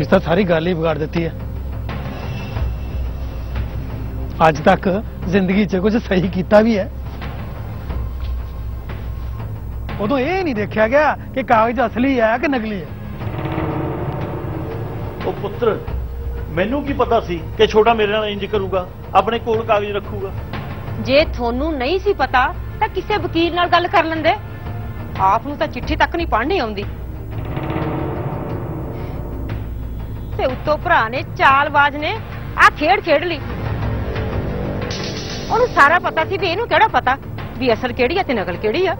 ਤੁਸੀਂ ਤਾਂ ਸਾਰੀ ਗੱਲ ਹੀ ਵਿਗਾੜ ਦਿੱਤੀ ਹੈ। ਅੱਜ ਤੱਕ ਜ਼ਿੰਦਗੀ 'ਚ ਕੁਝ ਸਹੀ ਕੀਤਾ ਵੀ ਹੈ। ਉਦੋਂ ਇਹ ਨਹੀਂ ਦੇਖਿਆ ਗਿਆ ਕਿ ਕਾਗਜ਼ ਅਸਲੀ ਹੈ ਕਿ ਨਕਲੀ ਹੈ। ਉਹ ਪੁੱਤਰ ਮੈਨੂੰ ਕੀ ਪਤਾ ਸੀ ਕਿ ਛੋਟਾ ਮੇਰੇ ਨਾਲ ਇੰਜ ਕਰੂਗਾ ਆਪਣੇ ਕੋਲ ਕਾਗਜ਼ ਰੱਖੂਗਾ? ਜੇ ਤੁਹਾਨੂੰ ਨਹੀਂ ਸੀ ਪਤਾ ਤਾਂ ਕਿਸੇ ਵਕੀਲ ਨਾਲ ਗੱਲ ਕਰ ਲੈਂਦੇ। ਆਪ ਨੂੰ ਤਾਂ ਚਿੱਠੀ ਤੱਕ ਨਹੀਂ ਪੜ੍ਹਨੀ ਆਉਂਦੀ। ਤੇ ਉੱਤੋਂ ਭਰਾ ਨੇ ਚਾਲਬਾਜ਼ ਨੇ ਆ ਖੇਡ ਖੇਡ ਲਈ। ਉਹਨੂੰ ਸਾਰਾ ਪਤਾ ਸੀ ਵੀ ਇਹਨੂੰ ਕਿਹੜਾ ਪਤਾ ਵੀ ਅਸਲ ਕਿਹੜੀ ਆ ਤੇ ਨਕਲ ਕਿਹੜੀ ਆ।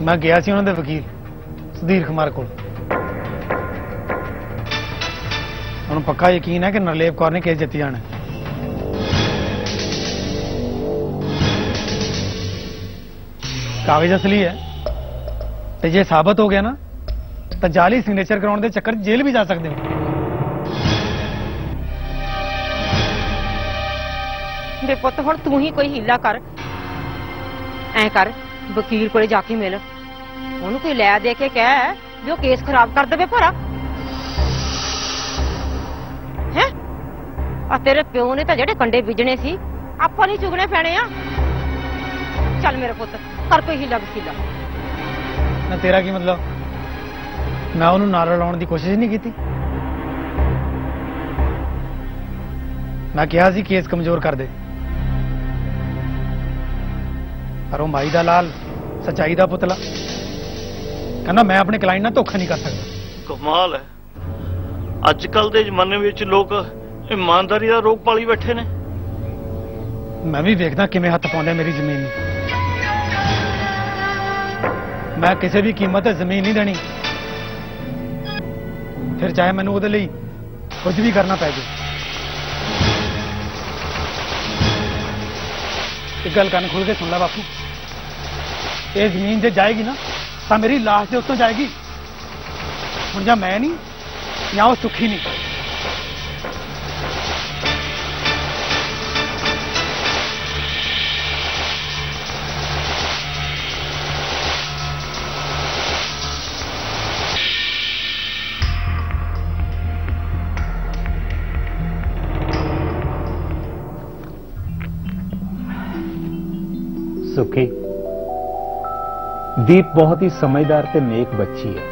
ਮੈਂ ਗਿਆ ਸੀ ਉਹਨਾਂ ਦੇ ਵਕੀਲ, ਸੁਧੀਰ ਕੁਮਾਰ ਕੋਲ। ਉਹਨੂੰ ਪੱਕਾ ਯਕੀਨ ਹੈ ਕਿ ਨਰਲੇਪ ਕੌਰ ਨੇ ਕੇਸ ਜਿੱਤ ਜਾਣਾ ਹੈ। ਕਾਗਜ਼ ਅਸਲੀ ਹੈ। ਤੇ ਜੇ ਸਾਬਤ ਹੋ ਗਿਆ ਨਾ, ਤਾਂ ਜਾਲੀ ਸਿਗਨੇਚਰ ਕਰਾਉਣ ਦੇ ਚੱਕਰ 'ਚ ਜੇਲ੍ਹ ਵੀ ਜਾ ਸਕਦੇ ਹੋ। ਦੇ ਪੁੱਤ, ਹੁਣ ਤੂੰ ਹੀ ਕੋਈ ਹੀਲਾ ਕਰ। ਐ ਕਰ, ਵਕੀਲ ਕੋਲੇ ਜਾ ਕੇ ਮਿਲ। ਉਹਨੂੰ ਕੋਈ ਲੈ ਦੇ ਕੇ ਕਹਿ ਵੀ ਉਹ ਕੇਸ ਖਰਾਬ ਕਰ ਦੇਵੇ ਭਰਾ। ਹੈ? ਆ ਤੇਰੇ ਪਿਓ ਨੇ ਤਾਂ ਜਿਹੜੇ ਕੰਡੇ ਬੀਜਣੇ ਸੀ, ਆਪਾਂ ਨਹੀਂ ਚੁਗਣੇ ਪੈਣੇ ਆ। ਚੱਲ ਮੇਰੇ ਪੁੱਤ, ਕਰ ਕੋਈ ਹੀਲਾ ਵਸੀਲਾ ਨਾ ਤੇਰਾ ਕੀ ਮਤਲਬ? ਮੈਂ ਉਹਨੂੰ ਨਾਲ ਲਾਉਣ ਦੀ ਕੋਸ਼ਿਸ਼ ਨਹੀਂ ਕੀਤੀ? ਮੈਂ ਕਿਹਾ ਸੀ ਕੇਸ ਕਮਜ਼ੋਰ ਕਰ ਦੇ। ਪਰ ਉਹ ਮਾਈ ਦਾ ਲਾਲ ਸਚਾਈ ਦਾ ਪੁਤਲਾ। ਕਹਿੰਦਾ ਮੈਂ ਆਪਣੇ ਕਲਾਇੰਟ ਨਾਲ ਧੋਖਾ ਨਹੀਂ ਕਰ ਸਕਦਾ। ਕਮਾਲ ਹੈ। ਅੱਜ ਕੱਲ ਦੇ ਜ਼ਮਾਨੇ ਵਿੱਚ ਲੋਕ ਇਮਾਨਦਾਰੀ ਦਾ ਰੋਗ ਪਾਲੀ ਬੈਠੇ ਨੇ। ਮੈਂ ਵੀ ਵੇਖਦਾ ਕਿਵੇਂ ਹੱਥ ਪਾਉਂਦੇ ਮੇਰੀ ਜ਼ਮੀਨ। ਨੂੰ ਮੈਂ ਕਿਸੇ ਵੀ ਕੀਮਤ ਤੇ ਜ਼ਮੀਨ ਨਹੀਂ ਦੇਣੀ। ਫਿਰ ਚਾਹੇ ਮੈਨੂੰ ਉਹਦੇ ਲਈ ਕੁਝ ਵੀ ਕਰਨਾ ਪੈ ਜਾਏ ਇੱਕ ਗੱਲ ਕੰਨ ਖੋਲ ਕੇ ਸੁਣ ਲੈ ਬਾਪੂ। ਇਹ ਜ਼ਮੀਨ ਜੇ ਜਾਏਗੀ ਨਾ ਤਾਂ ਮੇਰੀ ਲਾਸ਼ ਦੇ ਉੱਤੋਂ ਜਾਏਗੀ ਹੁਣ ਜਾਂ ਮੈਂ ਨਹੀਂ ਜਾਂ ਉਹ ਸੁਖੀ ਨਹੀਂ ਸੁਖੀ ਦੀਪ ਬਹੁਤ ਹੀ ਸਮਝਦਾਰ ਤੇ ਨੇਕ ਬੱਚੀ ਹੈ।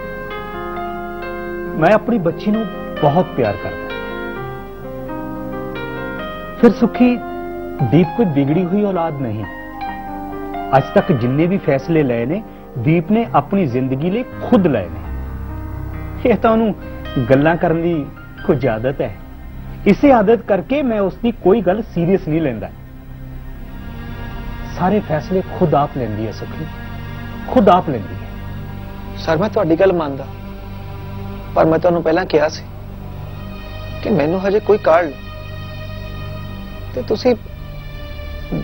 ਮੈਂ ਆਪਣੀ ਬੱਚੀ ਨੂੰ ਬਹੁਤ ਪਿਆਰ ਕਰਦਾ ਫਿਰ ਸੁਖੀ, ਦੀਪ ਕੋਈ ਵਿਗੜੀ ਹੋਈ ਔਲਾਦ ਨਹੀਂ। ਅੱਜ ਤੱਕ ਜਿੰਨੇ ਵੀ ਫੈਸਲੇ ਲਏ ਨੇ, ਦੀਪ ਨੇ ਆਪਣੀ ਜ਼ਿੰਦਗੀ ਲਈ ਖੁਦ ਲਏ ਨੇ। ਇਹ ਤਾਂ ਉਹਨੂੰ ਗੱਲਾਂ ਕਰਨ ਦੀ ਕੁਝ ਆਦਤ ਹੈ। ਇਸੇ ਆਦਤ ਕਰਕੇ ਮੈਂ ਉਸ ਦੀ ਕੋਈ ਗੱਲ ਸੀਰੀਅਸ ਨਹੀਂ ਲੈਂਦਾ। ਸਾਰੇ ਫੈਸਲੇ ਖੁਦ ਆਪ ਲੈਂਦੀ ਹੈ ਸੁਖੀ। ਖੁਦ ਆਪ ਲੈਂਦੀ ਹੈ। ਸਰ ਮੈਂ ਤੁਹਾਡੀ ਗੱਲ ਮੰਨਦਾ। ਪਰ ਮੈਂ ਤੁਹਾਨੂੰ ਪਹਿਲਾਂ ਕਿਹਾ ਸੀ ਕਿ ਮੈਨੂੰ ਹਜੇ ਕੋਈ ਕਾਰਡ ਤੇ ਤੁਸੀਂ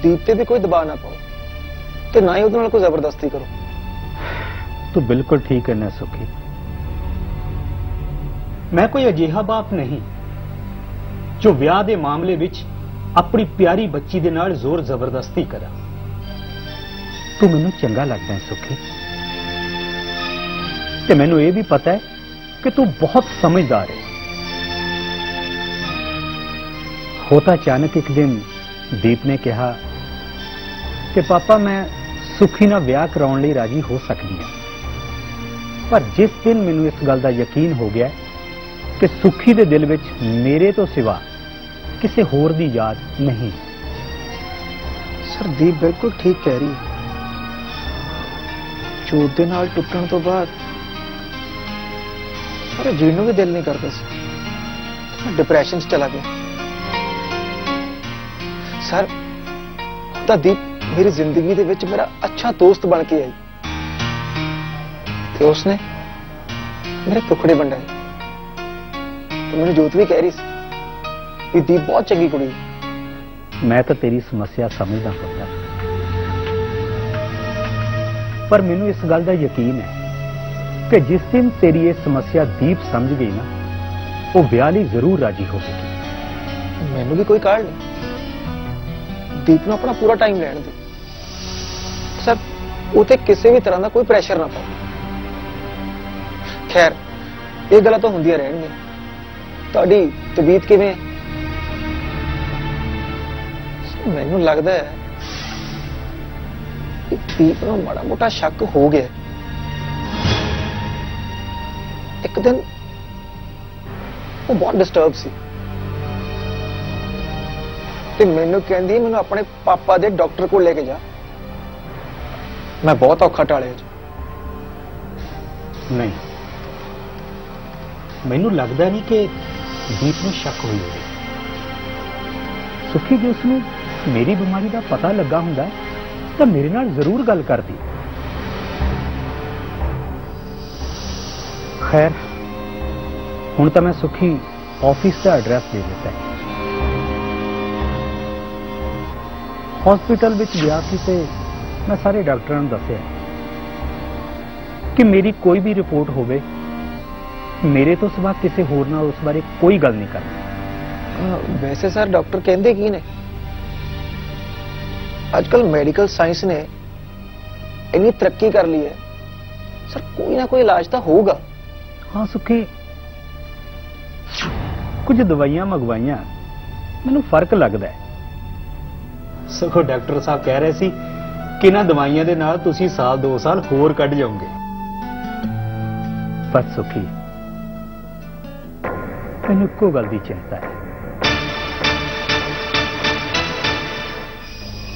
ਦੀਪ ਤੇ ਵੀ ਕੋਈ ਦਬਾਅ ਨਾ ਪਾਓ ਤੇ ਨਾ ਹੀ ਉਹਦੇ ਨਾਲ ਕੋਈ ਜ਼ਬਰਦਸਤੀ ਕਰੋ। ਤੂੰ ਬਿਲਕੁਲ ਠੀਕ ਹੈ ਨਾ ਸੁਖੀ। ਮੈਂ ਕੋਈ ਅਜਿਹਾ ਬਾਪ ਨਹੀਂ ਜੋ ਵਿਆਹ ਦੇ ਮਾਮਲੇ ਵਿੱਚ ਆਪਣੀ ਪਿਆਰੀ ਬੱਚੀ ਦੇ ਨਾਲ ਜ਼ੋਰ ਜ਼ਬਰਦਸਤੀ ਕਰਾਂ। ਤੂੰ ਮੈਨੂੰ ਚੰਗਾ ਲੱਗਦਾ ਹੈ, ਸੁਖੀ। ਤੇ ਮੈਨੂੰ ਇਹ ਵੀ ਪਤਾ ਹੈ ਕਿ ਤੂੰ ਬਹੁਤ ਸਮਝਦਾਰ ਹੈ। ਹੋਤਾ ਅਚਾਨਕ ਇੱਕ ਦਿਨ ਦੀਪ ਨੇ ਕਿਹਾ ਕਿ, ਪਾਪਾ, ਮੈਂ ਸੁਖੀ ਨਾਲ ਵਿਆਹ ਕਰਾਉਣ ਲਈ ਰਾਜੀ ਹੋ ਸਕਦੀ ਹਾਂ। ਪਰ ਜਿਸ ਦਿਨ ਮੈਨੂੰ ਇਸ ਗੱਲ ਦਾ ਯਕੀਨ ਹੋ ਗਿਆ ਕਿ ਸੁਖੀ ਦੇ ਦਿਲ ਵਿੱਚ ਮੇਰੇ ਤੋਂ ਸਿਵਾ ਕਿਸੇ ਹੋਰ ਦੀ ਯਾਦ ਨਹੀਂ ਸਰ, ਦੀਪ ਬਿਲਕੁਲ ਠੀਕ ਕਹਿ ਰਹੀ ਹੈ। ਜੋਤ ਦੇ ਨਾਲ ਟੁੱਟਣ ਤੋਂ ਬਾਅਦ ਮੇਰੇ ਜੀਣ ਨੂੰ ਵੀ ਦਿਲ ਨਹੀਂ ਕਰਦਾ ਸੀ। ਡਿਪਰੈਸ਼ਨ 'ਚ ਚਲਾ ਗਿਆ। ਸਰ ਤਾਂ ਦੀਪ ਮੇਰੀ ਜ਼ਿੰਦਗੀ ਦੇ ਵਿੱਚ ਮੇਰਾ ਅੱਛਾ ਦੋਸਤ ਬਣ ਕੇ ਆਈ। ਤੇ ਉਸਨੇ ਮੇਰੇ ਟੁਕੜੇ ਵੰਡਾਏ। ਤੇ ਮੈਨੂੰ ਜੋਤ ਵੀ ਕਹਿ ਰਹੀ ਸੀ ਕਿ ਦੀਪ ਬਹੁਤ ਚੰਗੀ ਕੁੜੀ ਹੈ। ਮੈਂ ਤਾਂ ਤੇਰੀ ਸਮੱਸਿਆ ਸਮਝਦਾ ਹੁੰਦਾ ਪਰ ਮੈਨੂੰ ਇਸ ਗੱਲ ਦਾ ਯਕੀਨ ਹੈ ਕਿ ਜਿਸ ਦਿਨ ਤੇਰੀ ਇਹ ਸਮੱਸਿਆ ਦੀਪ ਸਮਝ ਗਈ ਨਾ, ਉਹ ਵਿਆਹ ਲਈ ਜ਼ਰੂਰ ਰਾਜੀ ਹੋਵੇਗੀ। ਮੈਨੂੰ ਵੀ ਕੋਈ ਕਾਰਡ ਨਹੀਂ। ਦੀਪ ਨੂੰ ਆਪਣਾ ਪੂਰਾ ਟਾਈਮ ਲੈਣ ਦੇ ਸਰ ਉਤੇ ਕਿਸੇ ਵੀ ਤਰ੍ਹਾਂ ਦਾ ਕੋਈ ਪ੍ਰੈਸ਼ਰ ਨਾ ਪਾਓ। ਖੈਰ, ਇਹ ਗੱਲਾਂ ਤਾਂ ਹੁੰਦੀਆਂ ਰਹਿਣਗੀਆਂ। ਤੁਹਾਡੀ ਤਬੀਅਤ ਕਿਵੇਂ ਹੈ? ਮੈਨੂੰ ਲੱਗਦਾ ਹੈ ਕਿ ਦੀਪ ਨੂੰ ਮਾੜਾ ਮੋਟਾ ਸ਼ੱਕ ਹੋ ਗਿਆ। ਇੱਕ ਦਿਨ ਉਹ ਬਹੁਤ ਡਿਸਟਰਬ ਸੀ। ਤੇ ਮੈਨੂੰ ਕਹਿੰਦੀ, ਮੈਨੂੰ ਆਪਣੇ ਪਾਪਾ ਦੇ ਡਾਕਟਰ ਕੋਲ ਲੈ ਕੇ ਜਾ। ਮੈਂ ਬਹੁਤ ਔਖਾ ਟਾਲਿਆ ਜੀ। ਨਹੀਂ। ਮੈਨੂੰ ਲੱਗਦਾ ਨਹੀਂ ਕਿ ਦੀਪ ਨੂੰ ਸ਼ੱਕ ਹੋਈ ਹੋਵੇ। ਸੁਖੀ ਜੇ, ਉਸਨੂੰ ਮੇਰੀ ਬਿਮਾਰੀ ਦਾ ਪਤਾ ਲੱਗਾ ਹੁੰਦਾ ਤਾਂ ਮੇਰੇ ਨਾਲ ਜ਼ਰੂਰ ਗੱਲ ਕਰਦੀ ਖੈਰ ਹੁਣ ਤਾਂ ਮੈਂ ਸੁਖੀ ਆਫਿਸ ਦਾ ਐਡਰੈਸ ਦੇ ਦਿੱਤਾ ਹੈ ਹਸਪੀਟਲ ਵਿੱਚ ਗਿਆ ਸੀ ਤੇ ਮੈਂ ਸਾਰੇ ਡਾਕਟਰਾਂ ਨੂੰ ਦੱਸਿਆ ਕਿ ਮੇਰੀ ਕੋਈ ਵੀ ਰਿਪੋਰਟ ਹੋਵੇ ਮੇਰੇ ਤੋਂ ਸਿਵਾ ਕਿਸੇ ਹੋਰ ਨਾਲ ਉਸ ਬਾਰੇ ਕੋਈ ਗੱਲ ਨਹੀਂ ਕਰਨੀ ਅਹ ਵੈਸੇ ਸਰ ਡਾਕਟਰ ਕਹਿੰਦੇ ਕੀ ਨੇ ਅੱਜਕੱਲ ਮੈਡੀਕਲ ਸਾਇੰਸ ਨੇ ਇੰਨੀ ਤਰੱਕੀ ਕਰ ਲਈ ਹੈ। ਸਰ ਕੋਈ ਨਾ ਕੋਈ ਇਲਾਜ ਤਾਂ ਹੋਊਗਾ। ਹਾਂ ਸੁਖੀ। ਕੁਝ ਦਵਾਈਆਂ ਮੰਗਵਾਈਆਂ। ਮੈਨੂੰ ਫ਼ਰਕ ਲੱਗਦਾ ਹੈ। ਸਗੋਂ ਡਾਕਟਰ ਸਾਹਿਬ ਕਹਿ ਰਹੇ ਸੀ ਕਿ ਇਹਨਾਂ ਦਵਾਈਆਂ ਦੇ ਨਾਲ ਤੁਸੀਂ ਸਾਲ 2 ਸਾਲ ਹੋਰ ਕੱਢ ਜਾਓਗੇ। ਪਰ ਸੁਖੀ ਮੈਨੂੰ ਇੱਕੋ ਗੱਲ ਦੀ ਚਿੰਤਾ ਹੈ।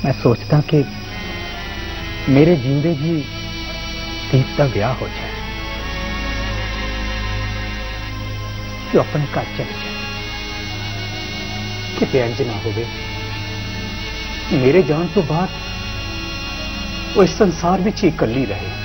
ਮੈਂ ਸੋਚਦਾ ਕਿ ਮੇਰੇ ਜਿੰਦੇ ਜੀ ਦੀਪ ਦਾ ਵਿਆਹ ਹੋ ਜਾਏ ਕਿ ਉਹ ਆਪਣੇ ਘਰ ਚਲੇ ਜਾਏ ਕਿਤੇ ਇੰਜ ਨਾ ਹੋਵੇ ਮੇਰੇ ਜਾਣ ਤੋਂ ਬਾਅਦ ਉਹ ਇਸ ਸੰਸਾਰ ਵਿੱਚ ਹੀ ਇਕੱਲੀ ਰਹੇ